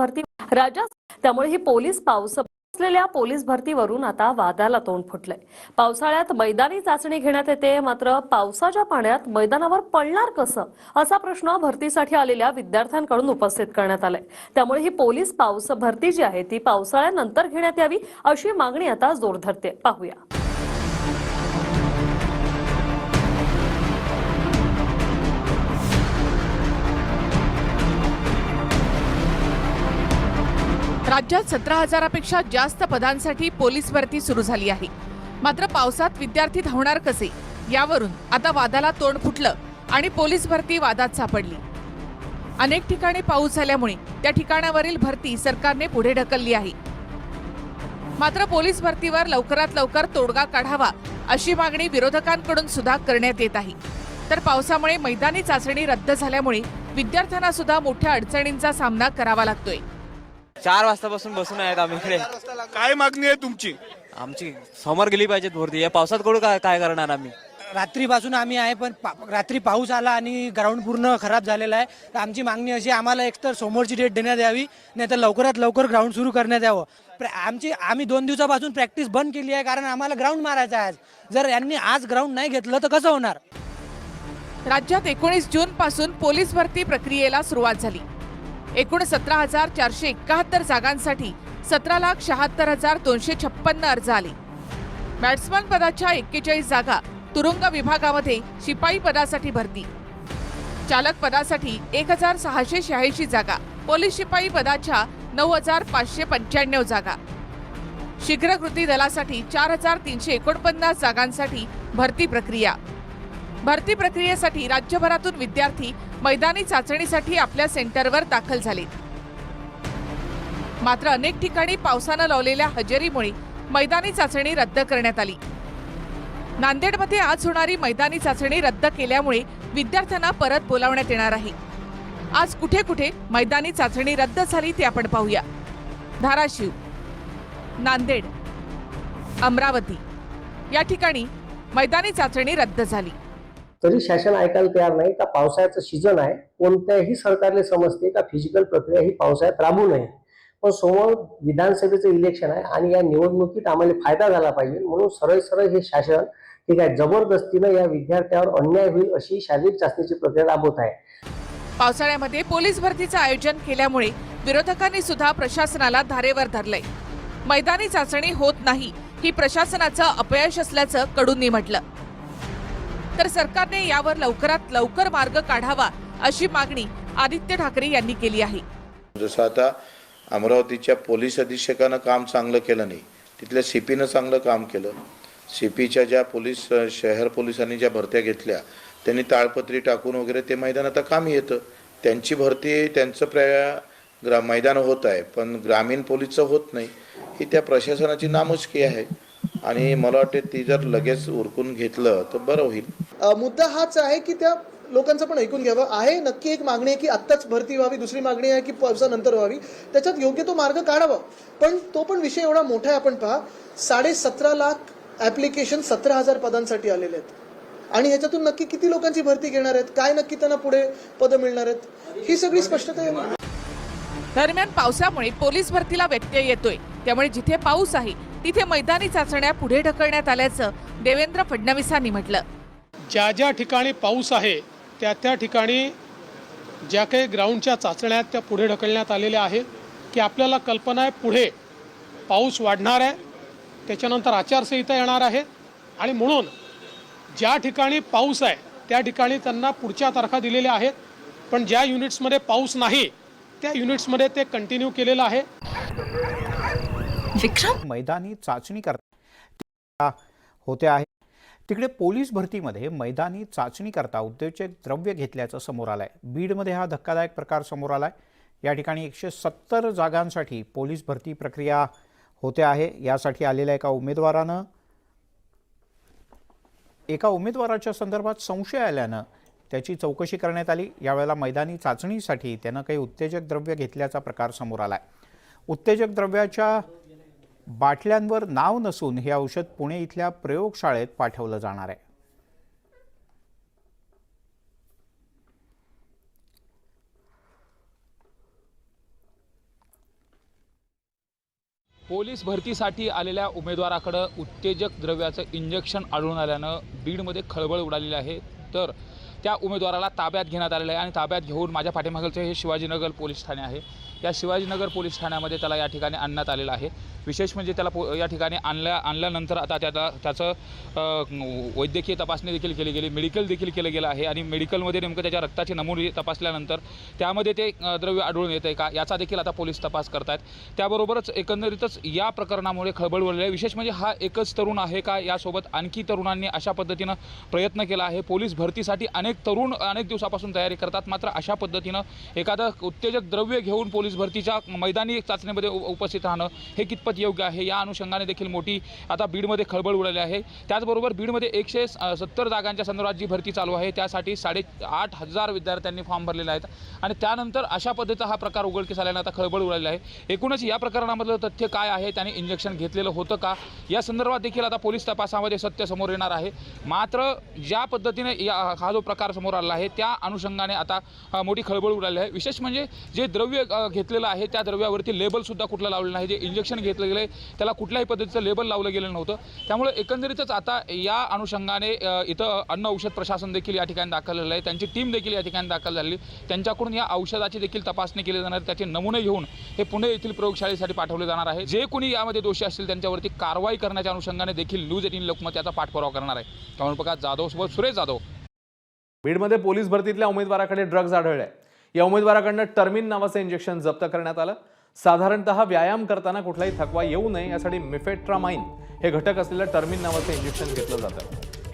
भरती राज्यात त्यामुळे ही पोलीस पाऊस असलेल्या पोलीस भरतीवरून आता वादाला तोंड फुटलंय. पावसाळ्यात मैदानी चाचणी घेण्यात येते मात्र पावसाच्या पाण्यात मैदानावर पडणार कसं? असा प्रश्न भरतीसाठी आलेल्या विद्यार्थ्यांकडून उपस्थित करण्यात आलाय. त्यामुळे ही पोलीस पाऊस भरती जी आहे ती पावसाळ्यानंतर घेण्यात यावी अशी मागणी आता जोर धरते पाहूया. राज्यात सतरा हजारापेक्षा जास्त पदांसाठी पोलीस भरती सुरू झाली आहे. मात्र पावसात विद्यार्थी धावणार कसे? यावरून आता वादाला तोंड फुटलं आणि पोलीस भरती वादात सापडली. अनेक ठिकाणी पाऊस झाल्यामुळे त्या ठिकाणावरील भरती सरकारने पुढे ढकलली आहे. मात्र पोलीस भरतीवर लवकरात लवकर तोडगा काढावा अशी मागणी विरोधकांकडून सुद्धा करण्यात येत आहे. तर पावसामुळे मैदानी चाचणी रद्द झाल्यामुळे विद्यार्थ्यांना सुद्धा मोठ्या अडचणींचा सामना करावा लागतोय. चार वाजतापासून बसून आहेत आम्ही इकडे. काय मागणी आहे तुमची? आमची समोर गेली पाहिजेत भरती या पावसात कडू काय काय करणार आम्ही? रात्रीपासून आम्ही आहे पण पा रात्री पाऊस आला आणि ग्राउंड पूर्ण खराब झालेला आहे. तर आमची मागणी अशी आहे, आम्हाला एकतर समोरची डेट देण्यात यावी नाही तर लवकरात लवकर ग्राउंड सुरू करण्यात यावं. प्र- आमची आम्ही दोन दिवसापासून प्रॅक्टिस बंद केली आहे कारण आम्हाला ग्राउंड मारायचं आहे आज. जर यांनी आज ग्राउंड नाही घेतलं तर कसं होणार? राज्यात एकोणीस जून पासून पोलीस भरती प्रक्रियेला सुरुवात झाली. एकूण सतरा हजार चारशे एकाहत्तर जागांसाठी सतरा लाख शहात्तर हजार दोनशे छप्पन्न अर्ज आले. बॅट्समन पदाच्या एक्केचाळीस जागा तुरुंग विभागामध्ये शिपाई पदासाठी भरती. चालक पदासाठी एक हजार सहाशे शहाऐंशी जागा पोलीस शिपाई पदाच्या नऊ हजार पाचशे पंच्याण्णव जागा. शीघ्र कृती दलासाठी चार हजार तीनशे एकोणपन्नास जागांसाठी भरती प्रक्रिया. भरती प्रक्रियेसाठी राज्यभरातून विद्यार्थी मैदानी चाचणीसाठी आपल्या सेंटरवर दाखल झाले. मात्र अनेक ठिकाणी पावसानं लावलेल्या हजेरीमुळे मैदानी चाचणी रद्द करण्यात आली. नांदेडमध्ये आज होणारी मैदानी चाचणी रद्द केल्यामुळे विद्यार्थ्यांना परत बोलावण्यात येणार आहे. आज कुठे कुठे मैदानी चाचणी रद्द झाली ते आपण पाहूया. धाराशिव नांदेड अमरावती या ठिकाणी मैदानी चाचणी रद्द झाली. तरी शासन ऐकायला तयार नाही. का पावसाळ्याचं सीझन आहे कोणत्याही सरकारले समजते का फिजिकल प्रक्रिया ही पावसाळ्यात राबू नये. पण समोर विधानसभेचं इलेक्शन आहे आणि या निवडणुकीत आम्हाला फायदा झाला पाहिजे. म्हणून सरळ सरळ हे शासन ठीक आहे जबरदस्तीनं या विद्यार्थ्यावर अन्याय होईल अशी शारीरिक चाचणीची प्रक्रिया राबवत आहे. पावसाळ्यामध्ये पोलीस भरतीचं आयोजन केल्यामुळे विरोधकांनी सुद्धा प्रशासनाला धारेवर धरलंय. मैदानी चाचणी होत नाही ही प्रशासनाचं अपयश असल्याचं कडूंनी म्हटलं. तर सरकारने यावर लवकरात लवकर मार्ग काढावा अशी मागणी आदित्य ठाकरे यांनी केली आहे. जसं आता अमरावतीच्या पोलीस अधीक्षकानं काम चांगलं केलं नाही तिथल्या सीपीनं चांगलं काम केलं. सीपीच्या ज्या पोलीस शहर पोलिसांनी ज्या भरत्या घेतल्या त्यांनी ताळपत्री टाकून वगैरे ते मैदान आता कामी येतं. त्यांची भरती त्यांचं प्रया ग्रा मैदान होत आहे पण ग्रामीण पोलीसचं होत नाही. ही त्या प्रशासनाची नामुष्की आहे. आणि मला वाटते ती जर लगेच उरकून घेतलं तर बरं होईल. मुद्दा हाच आहे की त्या लोकांचं पण ऐकून घ्यावं. आहे नक्की एक मागणी आहे की आत्ताच भरती व्हावी दुसरी मागणी आहे की पावसानंतर व्हावी. त्याच्यात योग्य तो मार्ग काढावा. पण तो पण विषय एवढा मोठा आहे आपण पहा साडे सतरा लाख ॲप्लिकेशन सतरा हजार पदांसाठी आलेले आहेत. आणि ह्याच्यातून नक्की किती लोकांची भरती घेणार आहेत? काय नक्की त्यांना पुढे पदं मिळणार आहेत? ही सगळी स्पष्टता आहे. दरम्यान पावसामुळे पोलीस भरतीला व्यत्यय येतोय. त्यामुळे जिथे पाऊस आहे तिथे मैदानी चाचण्या पुढे ढकलण्यात आल्याचं देवेंद्र फडणवीसांनी म्हटलं. ज्या ज्या ठिकाणी पाऊस आहे त्या त्या ठिकाणी ज्या काही ग्राउंडच्या चाचण्या आहेत त्या पुढे ढकलण्यात आलेल्या आहेत की आपल्याला कल्पना आहे पुढे पाऊस वाढणार आहे त्याच्यानंतर आचारसंहिता येणार आहे आणि म्हणून ज्या ठिकाणी पाऊस आहे त्या ठिकाणी त्यांना पुढच्या तारखा दिलेल्या आहेत पण ज्या युनिट्समध्ये पाऊस नाही त्या युनिट्समध्ये ते कंटिन्यू केलेलं आहे. मैदानी चाचणी करता होते आहे तिकडे पोलीस भरतीमध्ये मैदानी चाचणी करता उद्योजक द्रव्य घेतल्याचं समोर आलंय. बीडमध्ये हा धक्कादायक प्रकार समोर आला आहे या ठिकाणी एकशे सत्तर जागांसाठी पोलीस भरती प्रक्रिया होते आहे. यासाठी आलेल्या एका उमेदवारानं एका उमेदवाराच्या संदर्भात संशय आल्यानं त्याची चौकशी करण्यात आली. यावेळेला मैदानी चाचणीसाठी त्यानं काही उत्तेजक द्रव्य घेतल्याचा प्रकार समोर आला आहे उत्तेजक द्रव्याच्या बाटल्यांवर नाव नसून हे औषध पुणे इथल्या प्रयोगशाळेत पाठवलं जाणार आहे. पोलीस भरतीसाठी आलेल्या उमेदवाराकडं उत्तेजक द्रव्याचं इंजेक्शन आढळून आल्यानं बीडमध्ये खळबळ उडालेली आहे. तर त्या उमेदवाराला ताब्यात घेण्यात आलेलं आहे आणि ताब्यात घेऊन माझ्या पाठीमागचं हे शिवाजीनगर पोलीस ठाणे आहे. या शिवाजीनगर पोलीस ठाण्यामध्ये त्याला या ठिकाणी आणण्यात आलेलं आहे. विशेष म्हणजे त्याला पो या ठिकाणी आणल्या आणल्यानंतर आता त्याचा त्याचं वैद्यकीय तपासणी देखील केली गेली. मेडिकल देखील केलं गेलं आहे आणि मेडिकलमध्ये नेमकं त्याच्या रक्ताचे नमुने तपासल्यानंतर त्यामध्ये ते द्रव्य आढळून येतं आहे का? याचा देखील आता पोलीस तपास करतायत. त्याबरोबरच एकंदरीतच या प्रकरणामुळे खळबळ उडलेली आहे. विशेष म्हणजे हा एकच तरुण आहे का? यासोबत आणखी तरुणांनी अशा पद्धतीनं प्रयत्न केला आहे. पोलीस भरतीसाठी अनेक अनेक तरुण अनेक दिवसापासून तयारी करतात. मात्र अशा पद्धतीनं एखादं उत्तेजक द्रव्य घेऊन पोलीस भरतीच्या मैदानी चाचणीमध्ये उपस्थित राहणं हे कितपत योग्य आहे? या अनुषंगाने देखील मोठी आता बीडमध्ये खळबळ उडाली आहे. त्याचबरोबर बीडमध्ये एकशे सत्तर जागांच्या संदर्भात जी भरती चालू आहे त्यासाठी साडे आठ हजार विद्यार्थ्यांनी फॉर्म भरलेले आहेत. आणि त्यानंतर अशा पद्धतीचा हा प्रकार उघडकीस आल्यानं आता खळबळ उडालेला आहे. एकूणच या प्रकरणामधलं तथ्य काय आहे? त्याने इंजेक्शन घेतलेलं होतं का? या संदर्भात देखील आता पोलीस तपासामध्ये सत्य समोर येणार आहे. मात्र ज्या पद्धतीने या हा जो प्रकार समोर आला आहे. त्या अनुषंगाने आता मोठी खळबळ उडाली आहे. विशेष म्हणजे जे द्रव्य घेतलेलं आहे त्या द्रव्यावरती लेबलसुद्धा कुठलं लावलेलं नाही. जे इंजेक्शन घेतलं गेलं आहे त्याला कुठल्याही पद्धतीचं लेबल लावलं गेलं नव्हतं. त्यामुळे एकंदरीतच आता या अनुषंगाने इथं अन्न औषध प्रशासन देखील या ठिकाणी दाखल झालं आहे. त्यांची टीम देखील या ठिकाणी दाखल झाली त्यांच्याकडून या औषधाची देखील तपासणी केली जाणार. त्याचे नमुने घेऊन हे पुणे येथील प्रयोगशाळेसाठी पाठवले जाणार आहे. जे कोणी यामध्ये दोषी असतील त्यांच्यावरती कारवाई करण्याच्या अनुषंगाने देखील न्यूज एटीन लोकमत याचा पाठपुरावा करणार आहे. त्यामुळे बघा जाधव सोबत सुरेश जाधव. बीडमध्ये पोलीस भरतीतल्या उमेदवाराकडे ड्रग्ज आढळले. या उमेदवाराकडनं टर्मिन नावाचं इंजेक्शन जप्त करण्यात आलं. साधारणतः व्यायाम करताना कुठलाही थकवा येऊ नये यासाठी मिफेट्रामाइन हे घटक असलेलं टर्मिन नावाचं इंजेक्शन घेतलं जातं.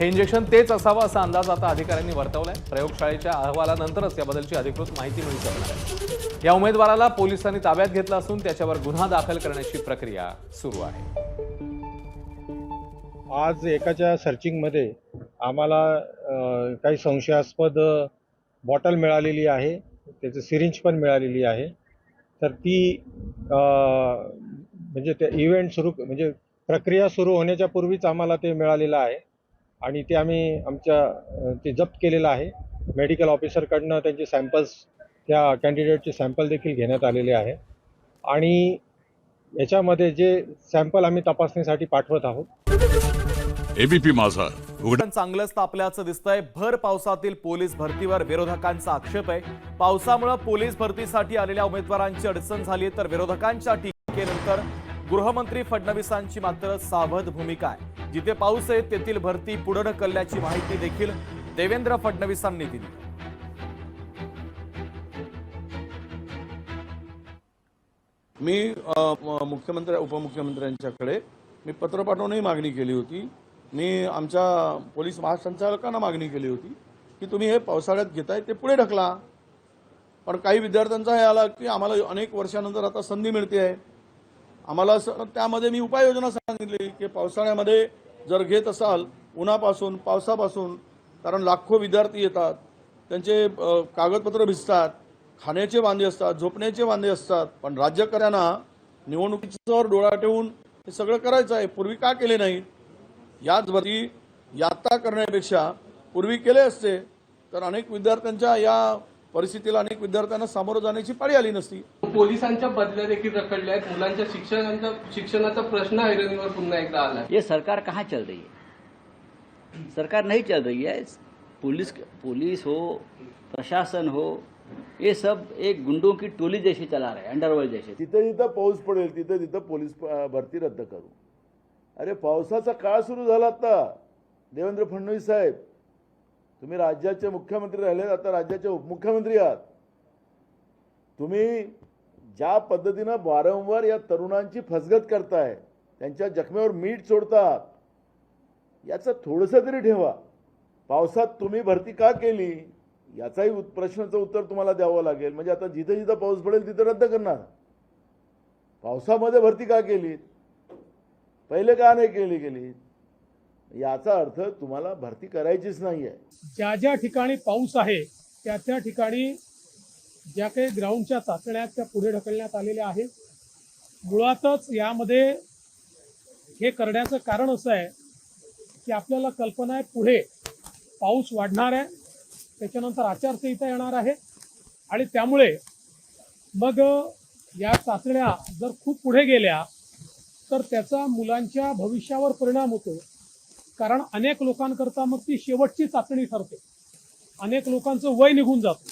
हे इंजेक्शन तेच असावं असा अंदाज आता अधिकाऱ्यांनी वर्तवलाय. प्रयोगशाळेच्या अहवालानंतरच याबद्दलची अधिकृत माहिती मिळू शकणार आहे. या उमेदवाराला पोलिसांनी ताब्यात घेतलं असून त्याच्यावर गुन्हा दाखल करण्याची प्रक्रिया सुरू आहे. आज एकाच्या सर्चिंगमध्ये आम्हाला काही संशयास्पद बॉटल मिळालेली आहे. त्याचं सिरिंज पण मिळालेली आहे. तर ती म्हणजे ते इव्हेंट सुरू म्हणजे प्रक्रिया सुरू होण्याच्या पूर्वीच आम्हाला ते मिळालेलं आहे. आणि ते आम्ही आमच्या ते जप्त केलेलं आहे. मेडिकल ऑफिसरकडनं त्यांचे सॅम्पल्स त्या कॅन्डिडेटचे सॅम्पल देखील घेण्यात आलेले आहे. आणि याच्यामध्ये जे सॅम्पल आम्ही तपासणीसाठी पाठवत आहोत एबीपी माझा. उघड. पण चांगलंच तापल्याचं दिसतंय. भर पावसातील पोलीस भरतीवर विरोधकांचा आक्षेप आहे. पावसामुळे पोलीस भरतीसाठी आलेल्या उमेदवारांची अडचण झाली तर विरोधकांच्या टीकेनंतर गृहमंत्री फडणवीसांची मात्र सावध भूमिका आहे. जिथे पाऊस आहे तेथील भरती पुढे ढकलल्याची माहिती देखील देवेंद्र फडणवीसांनी दिली. म- मुख्यमंत्री उपमुख्यमंत्र्यांच्याकडे मी पत्र पाठवूनही मागणी केली होती. मी आमच्या पोलीस महासंचालकांना मागणी केली होती की तुम्ही हे पावसाळ्यात घेताय ते पुढे ढकला. पण काही विद्यार्थ्यांचा हे आला की आम्हाला अनेक वर्षानंतर आता संधी मिळते आहे. आम्हाला स त्यामध्ये मी उपाययोजना सांगितली की पावसाळ्यामध्ये जर घेत असाल उन्हापासून पावसापासून कारण लाखो विद्यार्थी येतात त्यांचे कागदपत्र भिजतात खाण्याचे वांदे असतात झोपण्याचे वांदे असतात पण राज्यकऱ्यांना निवडणुकीच्यावर डोळा ठेवून हे सगळं करायचं आहे. पूर्वी का केले नाही याच भरती यात्रा करण्यापेक्षा पूर्वी केले असते तर अनेक विद्यार्थ्यांच्या या परिस्थितीला अनेक विद्यार्थ्यांना सामोरं जाण्याची पाळी आली नसती. पोलिसांच्या बदल्या देखील रखडल्या आहेत. मुलांच्या शिक्षणाचा शिक्षणाचा प्रश्न ऐरणीवर पुन्हा एकदा आला ये सरकार कहाँ चल रही है? सरकार नहीं चल रही है. पुलिस पुलिस हो प्रशासन हो ये सब एक गुंडों की टोली जैसे चला रहे हैं अंडरवर्ल्ड जैसे। तिथं जिथं पाऊस पडेल तिथं तिथं पोलीस भरती रद्द करू. अरे पावसाचा काळ सुरू झाला आता देवेंद्र फडणवीस साहेब तुम्ही राज्याचे मुख्यमंत्री राहिले आता राज्याचे उपमुख्यमंत्री आहात. तुम्ही ज्या पद्धतीनं वारंवार या तरुणांची फसगत करताय त्यांच्या जखमेवर मीठ सोडतात याचं थोडंसं तरी ठेवा. पावसात तुम्ही भरती का केली याचाही उत- प्रश्नाचं उत्तर तुम्हाला द्यावं लागेल. म्हणजे आता जिथं जिथं पाऊस पडेल तिथं रद्द करणार. पावसामध्ये भरती का केलीत? पहिले का नाही केली गेली. याचा अर्थ तुम्हाला भरती करायचीच नाही आहे ज्या ज्या ठिकाणी पाऊस आहे त्या त्या ठिकाणी ज्या काही ग्राउंडच्या चाचण्या त्या पुढे ढकलण्यात आलेल्या आहेत. मुळातच यामध्ये हे करण्याचं कारण असं आहे की आपल्याला कल्पना आहे पुढे पाऊस वाढणार आहे त्याच्यानंतर आचारसंहिता येणार आहे आणि त्यामुळे मग या चाचण्या जर खूप पुढे गेल्या तर त्याचा मुलांच्या भविष्यावर परिणाम होतो. कारण अनेक लोकांकरता मग ती शेवटची चाचणी ठरते. अनेक लोकांचं वय निघून जातं.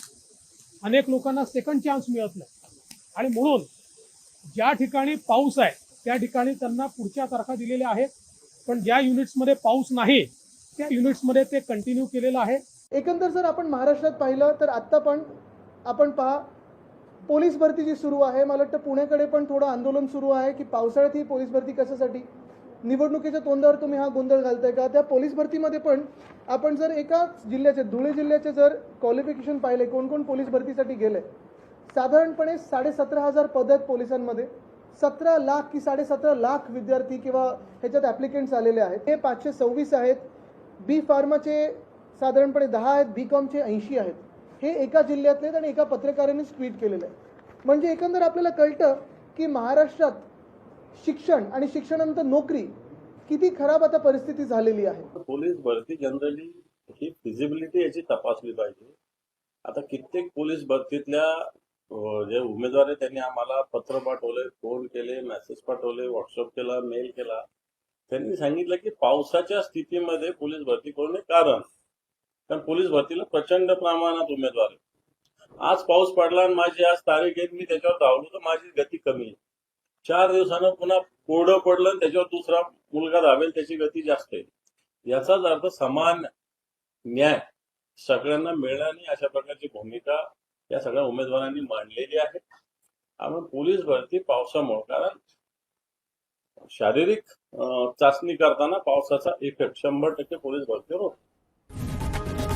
अनेक लोकांना सेकंड चान्स मिळत नाही. आणि म्हणून ज्या ठिकाणी पाऊस आहे त्या ठिकाणी त्यांना पुढच्या तारखा दिलेल्या आहेत. पण ज्या युनिट्समध्ये पाऊस नाही त्या युनिट्समध्ये ते कंटिन्यू केलेलं आहे. एकंदर जर आपण महाराष्ट्रात पाहिलं तर आत्ता पण आपण पहा पोलीस भरती जी सुरू आहे मला वाटतं पुण्याकडे पण थोडं आंदोलन सुरू आहे की पावसाळ्यात ही पोलीस भरती कशासाठी? निवडणुकीच्या तोंडावर तुम्ही हा गोंधळ घालताय का? त्या पोलीस भरतीमध्ये पण आपण जर एका जिल्ह्याचे धुळे जिल्ह्याचे जर क्वालिफिकेशन पाहिले कोण कोण पोलीस भरतीसाठी गेले? साधारणपणे साडेसतरा हजार पद आहेत पोलिसांमध्ये. सतरा लाख की साडेसतरा लाख विद्यार्थी किंवा ह्याच्यात ॲप्लिकेंट्स आलेले आहेत. हे पाचशे सव्वीस आहेत. बी फार्माचे साधारणपणे दहा आहेत बी कॉमचे ऐंशी आहेत. हे एका जिल्ह्यातले आहेत आणि एका पत्रकारानेच ट्विट केलेलं आहे. म्हणजे एकंदर आपल्याला कळतं की महाराष्ट्रात शिक्षण आणि शिक्षणानंतर नोकरी किती खराब आता परिस्थिती झालेली आहे. पोलीस भरती जनरली ही फिजिबिलिटी याची तपासली पाहिजे. आता कित्येक पोलीस भरतीतल्या जे उमेदवार आहेत त्यांनी आम्हाला पत्र पाठवले फोन केले मेसेज पाठवले व्हॉट्सअप केला मेल केला. त्यांनी सांगितलं की पावसाच्या स्थितीमध्ये पोलीस भरती करून कारण कारण पोलीस भरतीला प्रचंड प्रमाणात उमेदवार आहे आज पाऊस पडला आणि माझी आज तारीख आहे मी त्याच्यावर धावलो तर माझी गती कमी आहे. चार दिवसानं पुन्हा कोरडं पडलं आणि त्याच्यावर दुसरा मुलगा धावेल त्याची गती जास्त आहे. याचाच अर्थ समान न्याय सगळ्यांना मिळणं अशा प्रकारची भूमिका या सगळ्या उमेदवारांनी मांडलेली आहे. आपण पोलीस भरती पावसामुळे कारण शारीरिक चाचणी करताना पावसाचा इफेक्ट शंभर टक्के पोलीस भरतीवर होतो.